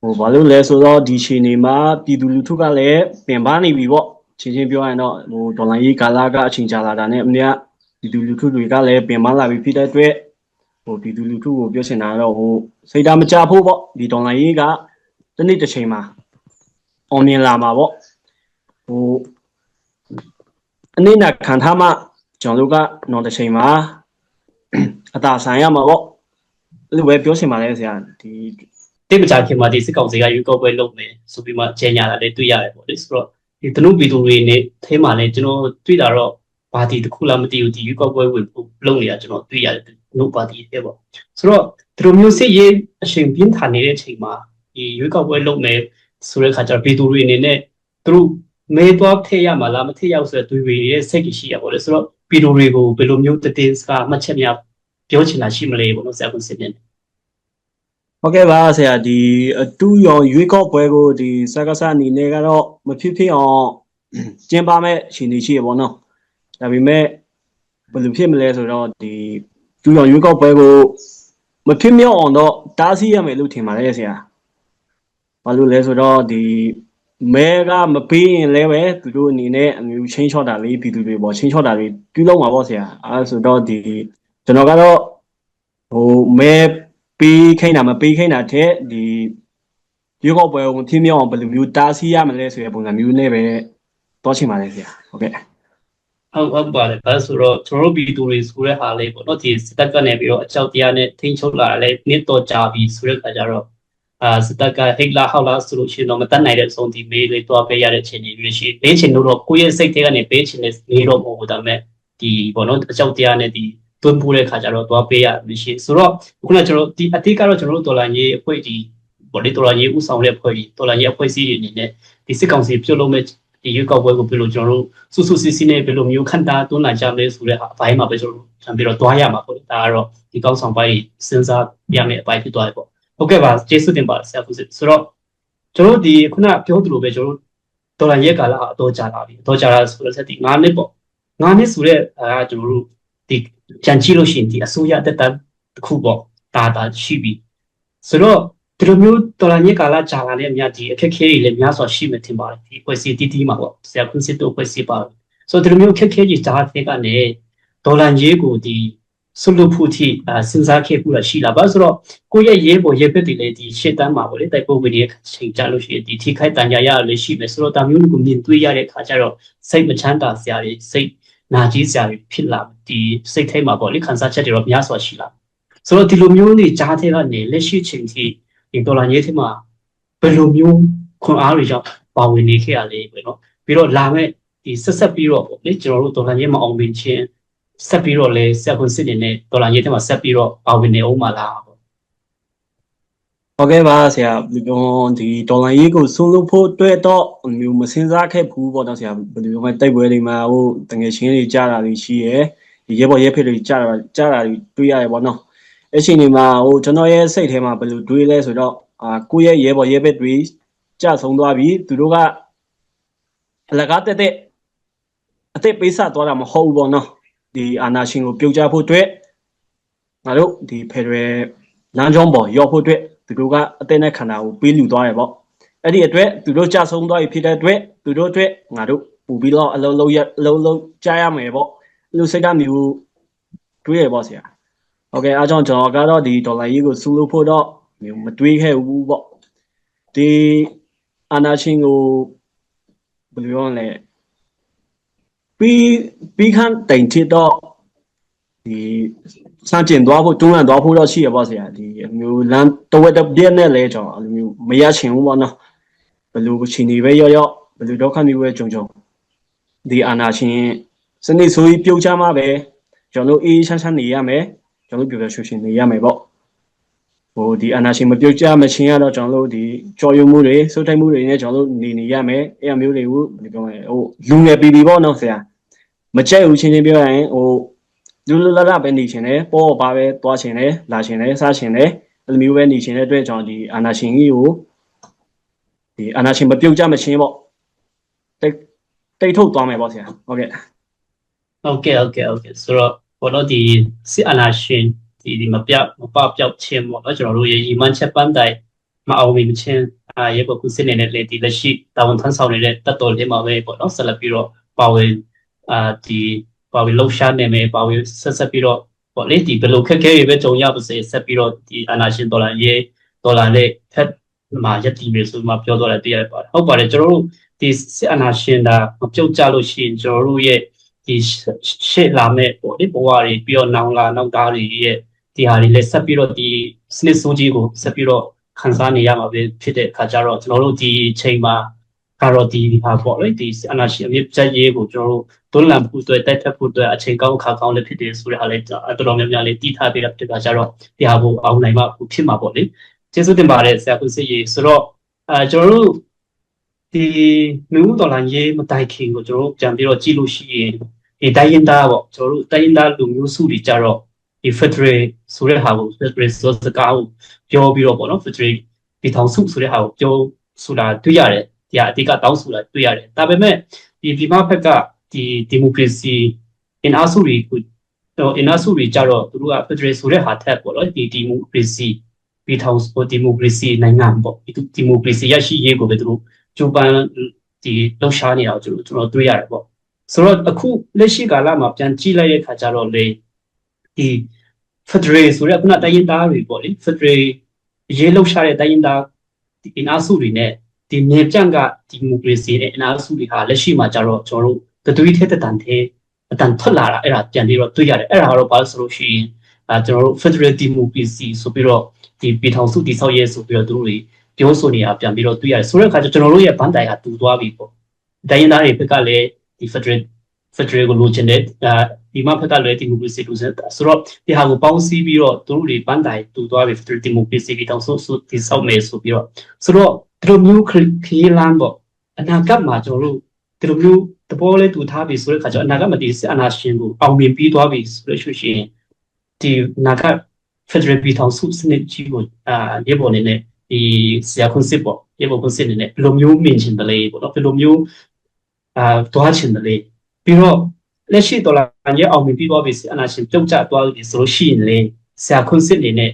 ဟိုဘာလို့လဲဆိုတော့ဒီချိန်နေမှာပြည်သူလူထုကလည်းပင်ပန်းနေပြီပေါ့ချင်းချင်းပြောရရင်တော့ဟိုဒေါ်လာရေးကာလာကအချိန်ကြာလာတာနဲ့အများပြည်သူလူထုတွေကလည်းပင်ပန်းလာပြီဖြစ်တဲ့အတွက်ဟိုပြည်သူလူထုကိုပြောချင်တာကတော့ဟိုစိတ်ဓာတ်မကြဖို့ပေါ့ဒီဒေါ်လာရေးကတစ်နေ့တစ်ချိန်မှာအောင်မြင်လာမှာပေါ့ဟိုအနည်းနာခံထားမှ ကျွန်တော်တို့ကနောက်တစ်ချိန်မှာအသာဆိုင်ရမှာပေါ့အဲ့လိုပဲပြောချင်ပါလေဆရာဒီတိတ်မကြခင်မှာဒီစစ်ကောင်စီကယူကောက်ပွဲလုပ်မယ်ဆိုပြီးမှကြေညာတာလည်းတွေ့ရတယ်ပေါ့လေဆိုတော့ဒီတနုဗီဒီယိုတွေနဲ့အဲမှာလည်းကျွန်တော်တွေ့တာတော့ဘာတီတစ်ခုလားမသိဘူးဒီယူကောက်ပွဲဝင်လုပ်နေတာကျွန်တော်တွေ့ရတယ်နုပါတီတဲ့ပေါ့ဆိုတော့ဒီလိုမျိုးစစ်ရေးအရှင်ပြင်းထန်နေတဲ့အချိန်မှာဒီယူကောက်ပွဲလုပ်မယ်ဆိုတဲ့ခါကျတော့ဗီဒီယိုတွေအနေနဲ့သူတို့မဲသွားထည့်ရမှာလားမထည့်ရဘူးဆိုတဲ့သူတွေရဲ့စိတ်ကြီးရှိရပေါ့လေဆိုတော့ ဗီဒီယိုတွေကိုဘယ်လိုမျိုးတည်င်းစကားမှတ်ချက်များပြောချင်တာရှိမလဲပေါ့နော်ဆရာကစစ်နေဟုတ်ကဲ့ပါဆရာဒီအတူရောရွေးကောက်ပွဲကိုဒီစကားစအနေနဲ့ကတော့မဖြစ်ဖြစ်အောင်ကျင်းပမဲ့ရှင်နေရှိရပေါ့နော်ဒါပေမဲ့ဘယ်လိုဖြစ်မလဲဆိုတော့ဒီတူရောရွေးကောက်ပွဲကိုမဖြစ်မြောက်အောင်တော့တားဆီးရမယ်လို့ထင်ပါတယ်ဆရာဘာလို့လဲဆိုတော့ဒီ မဲကမပေးရင်လည်းပဲသူတို့အနေနဲ့အမျိုးချင်းချော့တာလေးပြည်သူတွေပေါ့ချင်းချော့တာလေးပြုလုပ်မှာပေါ့ဆရာအဲဆိုတော့ဒီကျွန်တော်ကတော့ဟိုမဲပေးခိုင်းတာမပေးခိုင်းတာတဲ့ဒီရွေးကောက်ပွဲကိုဖြစ်မြောက်အောင်ဘယ်လိုမျိုးတားဆီးရမလဲဆိုတဲ့ပုံစံမျိုးနဲ့ပဲတောချင်ပါတယ်ဆရာဟုတ်ကဲ့ဟုတ်ဟုတ်ပါတယ်ဒါဆိုတော့ကျွန်တော်တို့ဗီဒီယိုတွေဆိုတဲ့ဟာလေးပေါ့နော်ဒီစတက်ကနေပြီးတော့အကြောက်တရားနဲ့ထိန်းချုပ်လာတာလေးနှစ်တော့ကြာပြီဆိုတဲ့ခါကျတော့ အာစတက်ကဟိတ်လာဟောက်လာဆိုလို့ရှိရင်တော့မတတ်နိုင်တဲ့အဆုံးဒီမေးလေးတွားပေးရတဲ့ချိန်တွေရှိပေးချင်လို့တော့ကိုယ့်ရဲ့စိတ်ထဲကနေပေးချင်တဲ့နေတော့မဟုတ်ဘူးဒါပေမဲ့ဒီပေါ့နော်အကြောက်တရားနဲ့ဒီတွန်းပိုးတဲ့ခါကျတော့တွားပေးရမရှိဆိုတော့ခုနကကျွန်တော်ဒီအတိတ်ကတော့ကျွန်တော်တို့ဒေါ်လာရေးအဖွဲ့ဒီပေါ့လေဒေါ်လာရေးဥဆောင်တဲ့အဖွဲ့ကြီးဒေါ်လာရေးအဖွဲ့အစည်းတွေအနေနဲ့ဒီစစ်ကောင်စီပြုတ်လို့မဲ့ဒီရွေးကောက်ပွဲကိုဘယ်လိုကျွန်တော်တို့စုစုစည်းစည်းနဲ့ဘယ်လိုမျိုးခန့်တာတွန်းလာကြမလဲဆိုတဲ့ဟာအပိုင်းမှာပဲကျွန်တော်တို့ပြန်ပြီးတော့တွားရမှာပေါ့လေဒါကတော့ဒီကောက်ဆောင်ပိုင်းစဉ်းစားပြမယ့်အပိုင်းဖြစ်သွားတယ်ပေါ့ ဟုတ်ကဲ့ပါကျေးဇူးတင်ပါတယ်ဆရာဖူးစစ်ဆိုတော့ကျွန်တော်တို့ဒီခုနပြောသလိုပဲကျွန်တော်တို့ဒေါ်လာရဲကာလအတော့ကြာလာပြီအတော့ကြာလာဆိုတော့ဆက်ဒီ9နှစ်ပေါ့9နှစ်ဆိုတဲ့အဲကျွန်တော်တို့ဒီပြန်ကြည့်လို့ရှိရင်ဒီအစိုးရတက်တန်းတစ်ခုပေါ့ဒါဒါရှိပြီဆိုတော့ဒီလိုမျိုးဒေါ်လာညစ်ကာလကြာလာတဲ့အများကြီးအခက်အခဲတွေလည်းများစွာရှိမှထင်ပါတယ်ဒီဖွဲ့စည်းတီးတီးမှာပေါ့ဆရာခွန်းစစ်တို့ဖွဲ့စည်းပါဆိုတော့ဒီလိုမျိုးအခက်အခဲကြီးကြားတဲ့ကနေဒေါ်လာရေးကိုဒီ ဆွလို့ဖို့ထိစဉ်းစားခဲ့မှုရှိလာပါဆိုတော့ကိုယ့်ရဲ့ရေးပေါ်ရေးပစ်တွေလည်းဒီရှစ်တန်းမှာပေါ့လေတိုက်ပွဲဝင်နေတဲ့ချိန်ကြလို့ရှိရင်ဒီထိခိုက်တန်ကြာရလည်းရှိမယ်ဆိုတော့ဒါမျိုးကိုမြင်တွေ့ရတဲ့အခါကျတော့စိတ်မချမ်းသာစရာတွေစိတ်နာကြီးစရာတွေဖြစ်လာဒီစိတ်ထဲမှာပေါ့လေခံစားချက်တွေတော့များစွာရှိလာဆိုတော့ဒီလိုမျိုးနေကြားထဲကနေလက်ရှိချိန်ထိဒီဒေါ်လာရေးထဲမှာဘယ်လိုမျိုးခွန်အားတွေကြောင့်ပါဝင်နေခဲ့ရလဲပေါ့နော်ပြီးတော့လာမဲ့ဒီဆက်ဆက်ပြီးတော့ပေါ့လေကျွန်တော်တို့ဒေါ်လာရေးမအောင်ပင်ချင်း ဆက်ပြီးတော့လဲဆက်ခွန်စစ်နေနဲ့ဒေါ်လာရေးထဲမှာဆက်ပြီးတော့ပါဝင်နေအောင်မလားပေါ့ဟုတ်ကဲ့ပါဆရာဒီတော့ဒီဒေါ်လာရေးကိုဆုံးလို့ဖို့အတွက်တော့မျိုးမစင်စားခဲ့ဘူးပေါ့တော့ဆရာဘယ်လိုမှတိုက်ပွဲတွေမှာဟိုတငယ်ချင်းတွေကြားတာတွေရှိရယ်ဒီရဲဘော်ရဲဖက်တွေကြားတာကြားတာတွေတွေ့ရတယ်ပေါ့နော်အဲ့ချိန်ဒီမှာဟိုကျွန်တော်ရဲ့စိတ်ထဲမှာဘယ်လိုတွေးလဲဆိုတော့အာကိုယ့်ရဲ့ရဲဘော်ရဲဖက်တွေကြဆုံးသွားပြီသူတို့ကအလကားတက်တဲ့အသက်ပေးဆက်သွားတာမဟုတ်ဘူးပေါ့နော် ဒီအာနာရှင်ကိုပြုတ်ကြဖို့အတွက်ငါတို့ဒီဖက်ဒရယ်လမ်းကြောင်းပေါ်ရောက်ဖို့အတွက် သူတို့ကအသက်နဲ့ခန္ဓာကိုပေးလူသွားတယ်ပေါ့အဲ့ဒီအတွက်သူတို့ကြဆုံးသွားပြီဖြစ်တဲ့အတွက်သူတို့အတွက်ငါတို့ပူပြီးတော့အလုံးလုံးရအလုံးလုံးကြားရမယ်ပေါ့လူစိတ်ကမျိုးတွေးရပေါ့ဆရာโอเคအားကြောင့်ကျွန်တော်ကတော့ဒီဒေါ်လာရေးကိုစူးလို့ဖို့တော့မျိုးမတွေးခဲ့ဘူးပေါ့ဒီအာနာရှင်ကိုဘယ်လိုပြောလဲ ပြီးပြီးခန့်တိုင်ထစ်တော့ဒီစကျင်သွားဖို့တွန်းလှန်သွားဖို့တော့ရှိရပါဆရာဒီအမျိုးလမ်းတဝက်တစ်ပြည့်နဲ့လဲကျွန်တော်အဲ့လိုမျိုးမရချင်ဘူးပေါ့နော်ဘယ်လိုချင်းနေပဲရော့ရော့ဘယ်လိုဒုက္ခမျိုးပဲကြုံကြုံဒီအာနာရှင်စနစ်ဆိုပြီးပြုတ်ချမှာပဲကျွန်တော်တို့အေးချမ်းချမ်းနေရမယ်ကျွန်တော်တို့ပြောပြရွှေရှင်နေရမယ်ပေါ့ဟိုဒီအာနာရှင်မပြုတ်ချမချင်းကတော့ကျွန်တော်တို့ဒီကြော်ရုံမှုတွေစိုးထိုက်မှုတွေနဲ့ကျွန်တော်တို့နေနေရမယ်အဲ့အမျိုးတွေကိုဘယ်လိုပြောမလဲဟိုလူငယ်ပီပီပေါ့နော်ဆရာ မကြိုက်ဘူးချင်းချင်းပြောရရင်ဟိုလူလူလာလာပဲနေရှင်တယ်ပေါ်ပါပဲသွားရှင်တယ်လာရှင်တယ်စားရှင်တယ်အဲ့လိုမျိုးပဲနေရှင်တဲ့အတွက်ကြောင့်ဒီအာနာရှင်ကြီးကိုဒီအာနာရှင်မပြုတ်ကြမချင်းပေါ့တိတ်တိတ်ထုတ်သွားမယ်ပေါ့ဆရာဟုတ်ကဲ့ဟုတ်ကဲ့ဟုတ်ကဲ့ဟုတ်ကဲ့ဆိုတော့ဘောတော့ဒီစစ်အာဏာရှင်ဒီဒီမပြောက်မပပြောက်ခြင်းပေါ့နော်ကျွန်တော်တို့ရေရီမန်ချက်ပန်းတိုင်မအောင်မြင်ခြင်းအာရေပခုစစ်နေတဲ့လေဒီလက်ရှိတာဝန်ထမ်းဆောင်နေတဲ့တပ်တော်လေးမှာပဲပေါ့နော်ဆက်လက်ပြီးတော့ပါဝင် အာဒီပါဝင်လှုပ်ရှားနေမယ်ပါဝင်ဆက်ဆက်ပြီးတော့ပေါ့လေဒီဘယ်လိုခက်ခဲတွေပဲကြုံရပါစေဆက်ပြီးတော့ဒီအာဏာရှင်ဒေါ်လာရေဒေါ်လာနဲ့ဖက်မှာရက်တီမြေဆိုမှပြောတော့တယ်သိရပါတယ်ဟုတ်ပါတယ်ကျွန်တော်တို့ဒီစစ်အာဏာရှင်ဒါမပြုတ်ကြလို့ရှိရင်ကျွန်တော်တို့ရဲ့ဒီရှေ့လာမဲ့ပေါ့ဒီဘဝတွေပြီးတော့နောင်လာနောက်သားတွေရဲ့ဒီဟာတွေလည်းဆက်ပြီးတော့ဒီစနစ်ဆိုးကြီးကိုဆက်ပြီးတော့ခန်းစားနေရမှာပဲဖြစ်တဲ့အခါကျတော့ကျွန်တော်တို့ဒီချိန်မှာ ကတော့ဒီဟာပေါ့လေဒီအနာရှင်အမြင့်ချက်ရေးကိုကျွန်တော်တို့တွန်းလှန်ဖို့အတွက်တိုက်ထက်ဖို့အတွက်အချိန်ကောင်းအခါကောင်းလည်းဖြစ်တယ်ဆိုတဲ့ဟာလည်းတော်တော်များများလေးတည်ထားပေးတာဖြစ်တာကြတော့ဒီဟာကိုအောင်နိုင်မှဖြစ်မှာပေါ့လေကျေးဇူးတင်ပါတယ်ဆရာကုစစ်ရေးဆိုတော့အဲကျွန်တော်တို့ဒီလူဦးတော်လာရေးမတိုင်ခင်ကိုကျွန်တော်တို့ကြံပြီးတော့ကြည့်လို့ရှိရင်ဒီတိုင်းရင်သားပေါ့ကျွန်တော်တို့တိုင်းရင်သားလူမျိုးစုတွေကြတော့ဒီ federal ဆိုတဲ့ဟာကို federal ဆိုစကားကိုပြောပြီးတော့ပေါ့နော် federal ဒီထောင်စုဆိုတဲ့ဟာကိုပြောဆိုတာတွေ့ရတယ် ဒီအဓိကတောင်းဆိုတာတွေ့ရတယ်ဒါပေမဲ့ဒီဒီမဘက်ကဒီ democracy in အစုတွေကိုတော့ in အစုတွေကြတော့သူတို့က federal ဆိုတဲ့ဟာထက်ပေါ့နော်ဒီ democracy ဒီထောင်စု democracy နိုင်ငံပေါ့ဒီ democracy ရရှိရေးကိုပဲသူတို့ကြိုးပမ်းဒီလှုပ်ရှားနေတာကိုကျွန်တော်ကျွန်တော်တွေ့ရတယ်ပေါ့ဆိုတော့အခုလက်ရှိကာလမှာပြန်ကြည့်လိုက်တဲ့ခါကျတော့လေဒီ federal ဆိုတဲ့ခုနတိုင်းရင်းသားတွေပေါ့လေ federal ရေးလှုပ်ရှားတဲ့တိုင်းရင်းသားဒီဒီအင်အားစုတွေနဲ့ ဒီမြေပြန့်ကဒီမိုကရေစီနဲ့အင်အားစုတွေဟာလက်ရှိမှာကြတော့ကျွန်တော်တို့တသွေးထဲတတန်ထဲအတန်ထွက်လာတာအဲ့ဒါပြန်ပြီးတော့တွေ့ရတယ်အဲ့ဒါကတော့ဘာလို့ဆိုလို့ရှိရင်အဲကျွန်တော်တို့ Federal Democracy ဆိုပြီးတော့ဒီပြည်ထောင်စုတည်ဆောက်ရေးဆိုပြီးတော့သူတို့တွေပြောဆိုနေတာပြန်ပြီးတော့တွေ့ရတယ်ဆိုတဲ့အခါကျကျွန်တော်တို့ရဲ့ဘန်တိုင်ကတူသွားပြီပေါ့တိုင်းရင်းသားတွေဘက်ကလည်းဒီ Federal Federal ကိုလိုချင်တဲ့အဲဒီမှာဘက်ကလည်း Democracy လိုချင်တာဆိုတော့ဒီဟာကိုပေါင်းစည်းပြီးတော့သူတို့တွေဘန်တိုင်တူသွားပြီ Federal Democracy ပြည်ထောင်စုစုတည်ဆောက်မယ်ဆိုပြီးတော့ဆိုတော့ ဒီလိုမျိုးခရီးလမ်းပေါ့အနာဂတ်မှာကျွန်တော်တို့ဒီလိုမျိုးတဘောလေးတူထားပြီဆိုတဲ့အခါကျတော့အနာဂတ်မှာဒီစစ်အာဏာရှင်ကိုအောင်မြင်ပြီးသွားပြီဆိုလို့ရှိရင်ဒီနာဂတ် Federal ပြည်ထောင်စုစနစ်ကြီးကိုအာရေပေါ်နေနဲ့ဒီဆရာခွန်စစ်ပေါ့ရေပေါ်ခွန်စစ်နေနဲ့ဘယ်လိုမျိုးမြင်ချင်တယ်လဲပေါ့နော်ဘယ်လိုမျိုးအာတွားချင်တယ်လဲပြီးတော့လက်ရှိဒေါ်လာရဲ့အောင်မြင်ပြီးသွားပြီစစ်အာဏာရှင်ပြုတ်ကျသွားပြီဆိုလို့ရှိရင်လေဆရာခွန်စစ်နေနဲ့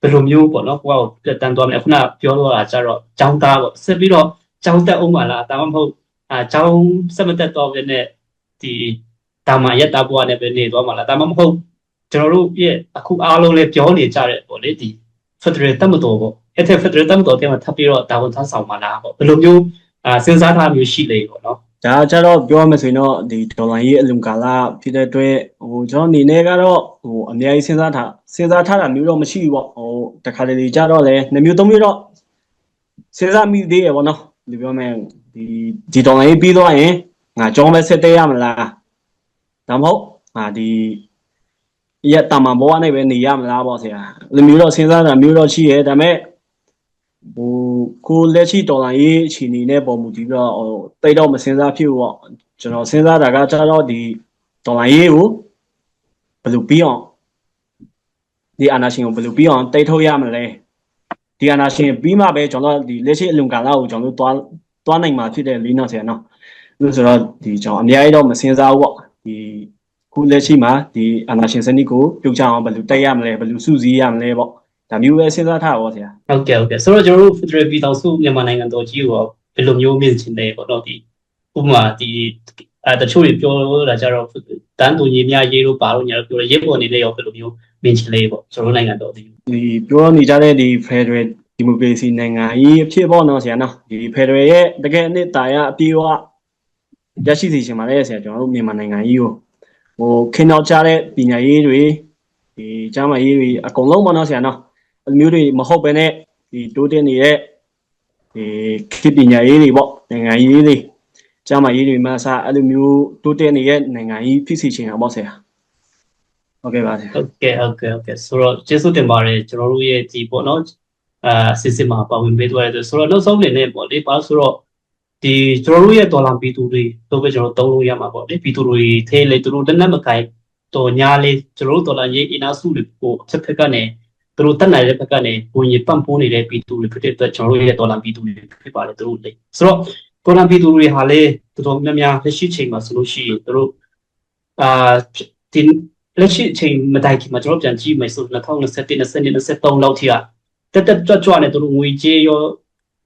ဘယ်လိုမျိုးပေါ့နော်ကိုယ့်ကိုပြတ်တန်းသွားမယ်ခုနပြောတော့တာကြတော့ចောင်းသားပေါ့ဆက်ပြီးတော့ចောင်းတက်အောင်ပါလားဒါမှမဟုတ်အာចောင်းစက်မတက်တော့ဘဲနဲ့ဒီတာမရက်တာဘွားနဲ့ပဲနေသွားမှာလားဒါမှမဟုတ်ကျွန်တော်တို့ရဲ့အခုအားလုံးလည်းပြောနေကြတဲ့ပေါ့လေဒီ Federal တက်မတော်ပေါ့အဲ့တဲ့ Federal တက်မတော်တဲ့မှာထပ်ပြီးတော့တာဝန်ထမ်းဆောင်မှာလားပေါ့ဘယ်လိုမျိုးအာစဉ်းစားထားမျိုးရှိလေပေါ့နော် ဒါကြတော့ပြောမှဆိုရင်တော့ဒီဒေါ်လာရေးအလုံကာလဖြစ်တဲ့အတွက်ဟိုကျွန်တော်အနေနဲ့ကတော့ဟိုအများကြီးစဉ်းစားထားစဉ်းစားထားတာမျိုးတော့မရှိဘူးပေါ့ဟိုတခါတလေကြတော့လဲနှစ်မျိုးသုံးမျိုးတော့စဉ်းစားမိသေးရပေါ့နော်ဒီပြောမယ်ဒီဒီဒေါ်လာရေးပြီးသွားရင်ငါကြောင်းပဲဆက်သေးရမလားဒါမဟုတ်ငါဒီရက်တာမန်ဘဝနဲ့ပဲနေရမလားပေါ့ဆရာဒီမျိုးတော့စဉ်းစားတာမျိုးတော့ရှိရဲဒါပေမဲ့ ဟိုကိုလက်ရှိဒေါ်လာရေးအခြေအနေနဲ့ပုံမူတည်ပြီးတော့ဟိုတိတ်တော့မစဉ်းစားဖြစ်ဘူးပေါ့ကျွန်တော်စဉ်းစားတာကကျတော့ဒီဒေါ်လာရေးကိုဘယ်လိုပြီးအောင်ဒီအာနာရှင်ကိုဘယ်လိုပြီးအောင်တိတ်ထုတ်ရမလဲဒီအာနာရှင်ပြီးမှပဲကျွန်တော်ဒီလက်ရှိအလုံကာလကိုကျွန်တော်တို့သွားသွားနိုင်မှာဖြစ်တဲ့လေးနောက်ဆရာနော်လို့ဆိုတော့ဒီကျွန်တော်အများကြီးတော့မစဉ်းစားဘူးပေါ့ဒီခုလက်ရှိမှာဒီအာနာရှင်စနစ်ကိုပြုတ်ချအောင်ဘယ်လိုတိုက်ရမလဲဘယ်လိုစုစည်းရမလဲပေါ့ ဒါမျိုးပဲစဉ်းစားထားပါဘောဆရာဟုတ်ကဲ့ဟုတ်ကဲ့ဆိုတော့ကျွန်တော်တို့ Federal ပြည်ထောင်စုမြန်မာနိုင်ငံတော်ကြီးကိုဘယ်လိုမျိုးမြင်ချင်လဲပေါ့နော်ဒီဥပမာဒီအဲတချို့တွေပြောတာကြတော့တန်းတူညီများရေးလို့ပါလို့ညာလို့ပြောတယ်ရေးပေါ်နေလေရောဘယ်လိုမျိုးမြင်ချင်လဲပေါ့ကျွန်တော်တို့နိုင်ငံတော်ဒီဒီပြောနေကြတဲ့ဒီ Federal Democracy နိုင်ငံကြီးအဖြစ်ပေါ့နော်ဆရာနော်ဒီ Federal ရဲ့တကယ်အနှစ်သာရအပြည့်အဝရရှိစီရှင်ပါလေဆရာကျွန်တော်တို့မြန်မာနိုင်ငံကြီးကိုဟိုခင်းတော့ကြတဲ့ပညာရေးတွေဒီကျမ်းမာရေးတွေအကုန်လုံးပေါ့နော်ဆရာနော် အလိုမျိုးတွေမဟုတ်ဘဲနဲ့ဒီတိုးတက်နေတဲ့ဒီခေတ်ပညာရေးတွေပေါ့နိုင်ငံရေးတွေကျမ်းမာရေးတွေမှအစအဲ့လိုမျိုးတိုးတက်နေတဲ့နိုင်ငံကြီးဖြစ်စီရှင်တာပေါ့ဆရာဟုတ်ကဲ့ပါဆရာဟုတ်ကဲ့ဟုတ်ကဲ့ဟုတ်ကဲ့ဆိုတော့ကျေးဇူးတင်ပါတယ်ကျွန်တော်တို့ရဲ့ဒီပေါ့နော်အာစစ်စစ်မှာပါဝင်ပေးသွားတယ်ဆိုတော့နောက်ဆုံးအနေနဲ့ပေါ့လေပါဆိုတော့ဒီကျွန်တော်တို့ရဲ့ဒေါ်လာပြည်သူတွေတော့ပဲကျွန်တော်သုံးလို့ရမှာပေါ့လေပြည်သူတွေထဲလေသူတို့လက်နက်မကိုင်တော်ညာလေကျွန်တော်တို့ဒေါ်လာရေးအင်အားစုတွေကိုအချက်ဖက်ကနေ သူတို့တက်နိုင်တဲ့ဘက်ကနေဝင်ရပန့်ပိုးနေတဲ့ပြည်သူတွေဖြစ်တဲ့အတွက်ကျွန်တော်တို့ရဲ့ဒေါ်လာပြည်သူတွေဖြစ်ပါတယ်သူတို့လေဆိုတော့ဒေါ်လာပြည်သူတွေဟာလေတော်တော်များများလက်ရှိချိန်မှာဆိုလို့ရှိရင်သူတို့အာဒီလက်ရှိအချိန်မတိုင်ခင်မှာကျွန်တော်ပြန်ကြည့်မယ်ဆို2021 22 23လောက်ထိကတက်တက်ကြွကြွနဲ့တို့ငွေကြေးရော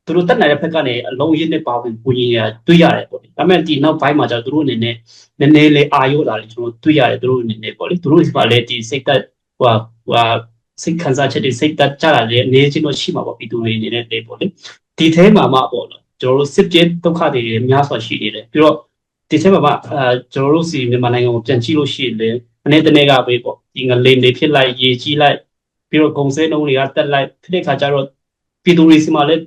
သူတို့တက်နိုင်တဲ့ဘက်ကနေအလုံးရင်းနဲ့ပါဝင်ပူရင်ရတွေ့ရတယ်ပေါ့လေဒါပေမဲ့ဒီနောက်ပိုင်းမှာကျတော့သူတို့အနေနဲ့နည်းနည်းလေးအာရုံလာတယ်ကျွန်တော်တွေ့ရတယ်သူတို့အနေနဲ့ပေါ့လေသူတို့ဒီမှာလည်းဒီစိတ်သက်ဟိုဟို စိတ်ခံစားချက်တွေစိတ်သက်ကြတာလည်းအနေချင်းတော့ရှိမှာပေါ့ပြည်သူတွေအနေနဲ့လေပေါ့လေဒီထဲမှာမှပေါ့နော်ကျွန်တော်တို့စစ်ပြေဒုက္ခတွေများစွာရှိနေတယ်ပြီးတော့ဒီထဲမှာမှအဲကျွန်တော်တို့စီမြန်မာနိုင်ငံကိုပြန်ကြည့်လို့ရှိရင်လေအနေ့တနေ့ကပဲပေါ့ဒီငလိန်တွေဖြစ်လိုက်ရေကြီးလိုက်ပြီးတော့ဂုံစဲနှုံးတွေကတက်လိုက်ဖြစ်တဲ့ခါကျတော့ပြည်သူတွေစီမှာလည်း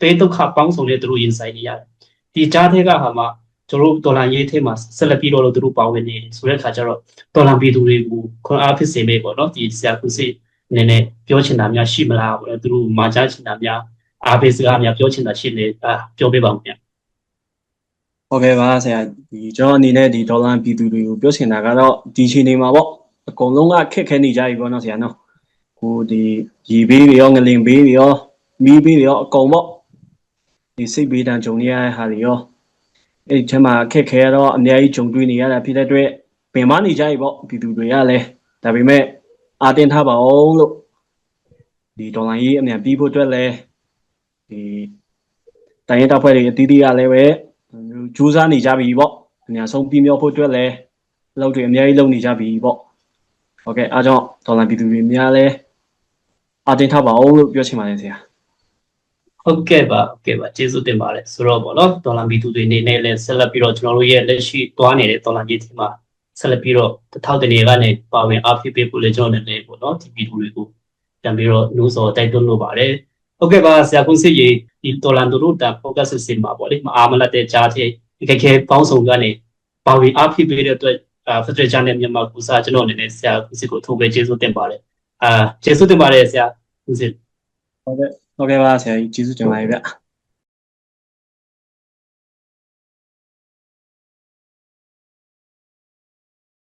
တေးဒုက္ခပေါင်းစုံနဲ့သူတို့ရင်ဆိုင်နေရတယ်ဒီကြားထဲကဟာမှာ ကျွန်တော်တို့ဒေါ်လာရေးထဲမှာဆက်လက်ပြီးတော့သူတို့ပါဝင်နေတယ်ဆိုတဲ့ခါကျတော့ဒေါ်လာပြည်သူတွေကိုခွန်အားဖြစ်စေမယ်ပေါ့နော်ဒီဆရာကုစီအနေနဲ့ပြောချင်တာများရှိမလားပေါ့သူတို့မာကြားချင်တာများအားပေးစကားများပြောချင်တာရှိနေအာပြောပေးပါဦးခင်ဗျဟုတ်ကဲ့ပါဆရာဒီကျွန်တော်အနေနဲ့ဒီဒေါ်လာပြည်သူတွေကိုပြောချင်တာကတော့ဒီချိန်နေမှာပေါ့အကုန်လုံးကခက်ခဲနေကြပြီပေါ့နော်ဆရာနော်ကိုဒီရီဘေးတွေရောငလင်ဘေးတွေရောမီးဘေးတွေရောအကုန်ပေါ့ဒီစိတ်ဘေးတန်ကြုံနေရတဲ့ဟာတွေရော အဲ့ဒီချက်မှာခက်ခဲရတော့အများကြီးကြုံတွေ့နေရတာဖြစ်တဲ့အတွက်ပင်မနေကြပြီပေါ့ပြည်သူတွေကလည်းဒါပေမဲ့အာတင်ထားပါအောင်လို့ဒီဒေါ်လာကြီးအမြန်ပြီးဖို့အတွက်လည်းဒီတိုင်းရင်းတပ်ဖွဲ့တွေအသီးသီးကလည်းပဲကြိုးစားနေကြပြီပေါ့အများဆုံးပြီးမြောက်ဖို့အတွက်လည်းအလုပ်တွေအများကြီးလုပ်နေကြပြီပေါ့ဟုတ်ကဲ့အားကြောင့်ဒေါ်လာပြည်သူတွေများလဲအတင်ထားပါအောင်လို့ပြောချင်ပါတယ်ဆရာ ဟုတ်ကဲ့ပါဟုတ်ကဲ့ပါကျေးဇူးတင်ပါတယ်ဆိုတော့ဗောနော်ဒေါ်လာမီသူတွေအနေနဲ့လည်းဆက်လက်ပြီးတော့ကျွန်တော်တို့ရဲ့လက်ရှိသွားနေတဲ့ဒေါ်လာကြီးทีမှာဆက်လက်ပြီးတော့တစ်ထောက်တနေကနေပါဝင်အားဖြစ်ပေးဖို့လည်းကျွန်တော်လည်းဗောနော်ဒီဗီဒီယိုတွေကိုပြန်ပြီးတော့နှိုးဆော်တိုက်တွန်းလိုပါတယ်ဟုတ်ကဲ့ပါဆရာကွန်စစ်ရေဒီဒေါ်လာတို့တာ focus system မှာဗောလေမအားမလတ်တဲ့ကြားတဲ့ဒီကခဲပေါင်းစုံကနေပါဝင်အားဖြစ်ပေးတဲ့အတွက်အာ Federal Channel မြန်မာကူစာကျွန်တော်အနေနဲ့ဆရာကွန်စစ်ကိုထိုးပေးကျေးဇူးတင်ပါတယ်အာကျေးဇူးတင်ပါတယ်ဆရာကွန်စစ်ဟုတ်ကဲ့ ပါဆရာကြီးကျေးဇူးတင်ပါတယ်ဗျ